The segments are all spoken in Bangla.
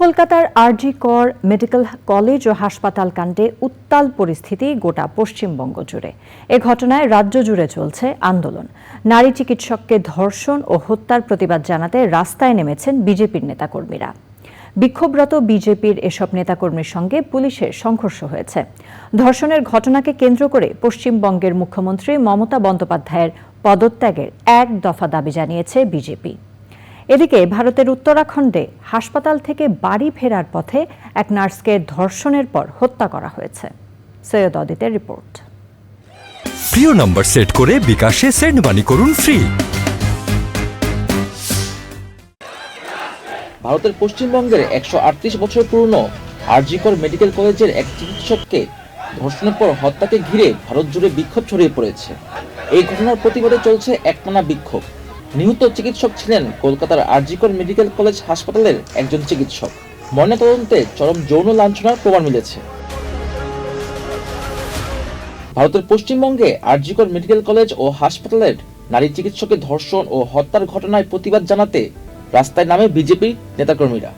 কলকাতার আরজি কর মেডিকেল কলেজ ও হাসপাতাল কাণ্ডে উত্তাল পরিস্থিতি গোটা পশ্চিমবঙ্গ জুড়ে। এ ঘটনায় রাজ্য জুড়ে চলছে আন্দোলন। নারী চিকিৎসককে ধর্ষণ ও হত্যার প্রতিবাদ জানাতে রাস্তায় নেমেছেন বিজেপির নেতাকর্মীরা। বিক্ষোভরত বিজেপির এসব নেতাকর্মীর সঙ্গে পুলিশের সংঘর্ষ হয়েছে। ধর্ষণের ঘটনাকে কেন্দ্র করে পশ্চিমবঙ্গের মুখ্যমন্ত্রী মমতা বন্দ্যোপাধ্যায়ের পদত্যাগের এক দফা দাবি জানিয়েছে বিজেপি। এদিকে ভারতের উত্তরাখণ্ডে হাসপাতাল থেকে বাড়ি ফেরার পথে এক নার্সকে ধর্ষণের পর হত্যা করা হয়েছে। সৈয়দ অদিতের রিপোর্ট। প্রিয় নম্বর সেট করে বিকাশে সেন্ড মানি করুন ফ্রি। ভারতের পশ্চিমবঙ্গের একশো আটত্রিশ বছর পুরনো আরজিকর মেডিকেল কলেজের এক চিকিৎসককে ধর্ষণের পর হত্যাকে ঘিরে ভারত জুড়ে বিক্ষোভ ছড়িয়ে পড়েছে। এই ঘটনার প্রতিবাদে চলছে একটানা বিক্ষোভ। নিহত চিকিৎসক ছিলেন কলকাতার আরজিকর মেডিকেল কলেজ হাসপাতালের একজন চিকিৎসক। ময়নাতদন্তে চরম যৌন লাঞ্ছনার প্রমাণ মিলেছে। ভারতের পশ্চিমবঙ্গে আরজিকর মেডিকেল কলেজ ও হাসপাতালের নারী চিকিৎসকের ধর্ষণ ও হত্যার ঘটনায় প্রতিবাদ জানাতে রাস্তায় নামে বিজেপির নেতাকর্মীরা।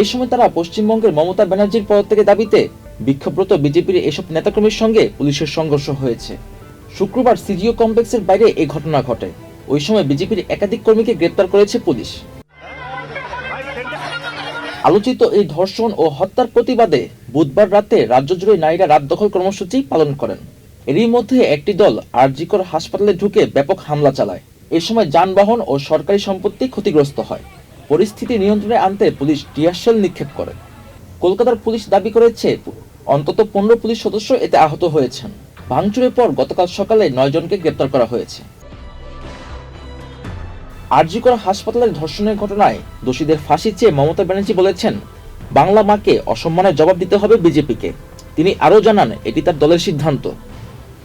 এই সময় তারা পশ্চিমবঙ্গের মমতা ব্যানার্জির পদত্যাগের দাবিতে বিক্ষোভরত বিজেপির এসব নেতাকর্মীর সঙ্গে পুলিশের সংঘর্ষ হয়েছে। শুক্রবার সিজিও কমপ্লেক্সের বাইরে এই ঘটনা ঘটে। ওই সময় বিজেপির একাধিক কর্মীকে গ্রেপ্তার করেছে পুলিশ। আলোচিত এই ধর্ষণ ও হত্যার প্রতিবাদে বুধবার রাতে রাজ্য জুড়ে নারীরা রাত দখল কর্মসূচি পালন করেন। এরই মধ্যে একটি দল আরজিকর হাসপাতালে ঢুকে ব্যাপক হামলা চালায়। এ সময় যানবাহন ও সরকারি সম্পত্তি ক্ষতিগ্রস্ত হয়। পরিস্থিতি নিয়ন্ত্রণে আনতে পুলিশ টিয়ারশেল নিক্ষেপ করে। কলকাতার পুলিশ দাবি করেছে, অন্তত পনেরো পুলিশ সদস্য এতে আহত হয়েছেন। ভাঙচুরের পর গতকাল সকালে নয় জনকে গ্রেপ্তার করা হয়েছে। আরজিকর হাসপাতালের ধর্ষণের ঘটনায় দোষীদের ফাঁসি চেয়ে মমতা ব্যানার্জি বলেছেন, বাংলা মাকে অসম্মানের জবাব দিতে হবে বিজেপিকে। তিনি আরও জানান, এটি তার দলের সিদ্ধান্ত।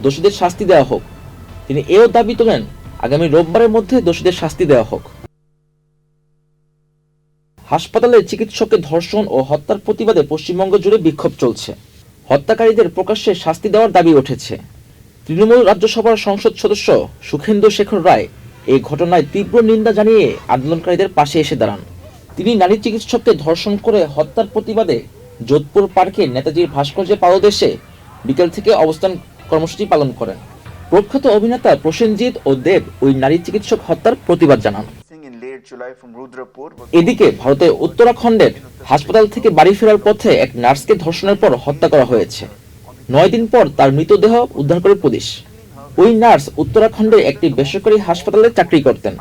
দোষীদের শাস্তি দেওয়া হোক। তিনি এও দাবি তোলেন, আগামী রোববারের মধ্যে দোষীদের শাস্তি দেওয়া হোক। হাসপাতালে চিকিৎসককে ধর্ষণ ও হত্যার প্রতিবাদে পশ্চিমবঙ্গ জুড়ে বিক্ষোভ চলছে। হত্যাকারীদের প্রকাশ্যে শাস্তি দেওয়ার দাবি উঠেছে। তৃণমূল রাজ্যসভার সংসদ সদস্য সুখেন্দু শেখর রায় এই ঘটনায় তীব্র নিন্দা জানিয়ে আন্দোলনকারীদের পাশে এসে দাঁড়ান। তিনি নারী চিকিৎসককে ধর্ষণ করে হত্যার প্রতিবাদে যোধপুর পার্কে নেতাজির ভাস্কর্যে পাদদেশে বিকেল থেকে অবস্থান কর্মসূচি পালন করেন। প্রখ্যাত অভিনেতা প্রসেনজিৎ ও দেব ওই নারী চিকিৎসক হত্যার প্রতিবাদ জানান। এদিকে ভারতের উত্তরাখণ্ডের হাসপাতাল থেকে বাড়ি ফেরার পথে এক নার্সকে ধর্ষণের পর হত্যা করা হয়েছে। নয় দিন পর তার মৃতদেহ উদ্ধার করে পুলিশ। ওই নার্স উত্তরাখণ্ডের একটি বেসরকারি হাসপাতালে চাকরি করতেন।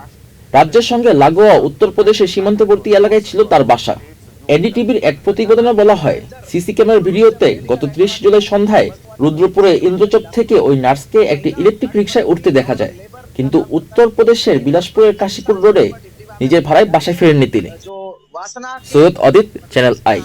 রাজ্যের সঙ্গে লাগোয়া উত্তরপ্রদেশের সীমান্তবর্তী এলাকায় ছিল তার বাসা। এনডিটিভির এক প্রতিবেদনে বলা হয় সিসি ক্যামেরার ভিডিওতে গত ত্রিশ জুলাই সন্ধ্যায় রুদ্রপুরে ইন্দ্রচক থেকে ওই নার্সকে একটি ইলেকট্রিক রিক্সায় উঠতে দেখা যায়। কিন্তু উত্তরপ্রদেশের বিলাসপুরের কাশীপুর রোডে নিজের ভাড়ায় বাসায় ফেরেননি তিনি। সৈয়দ অদিত চ্যানেল আই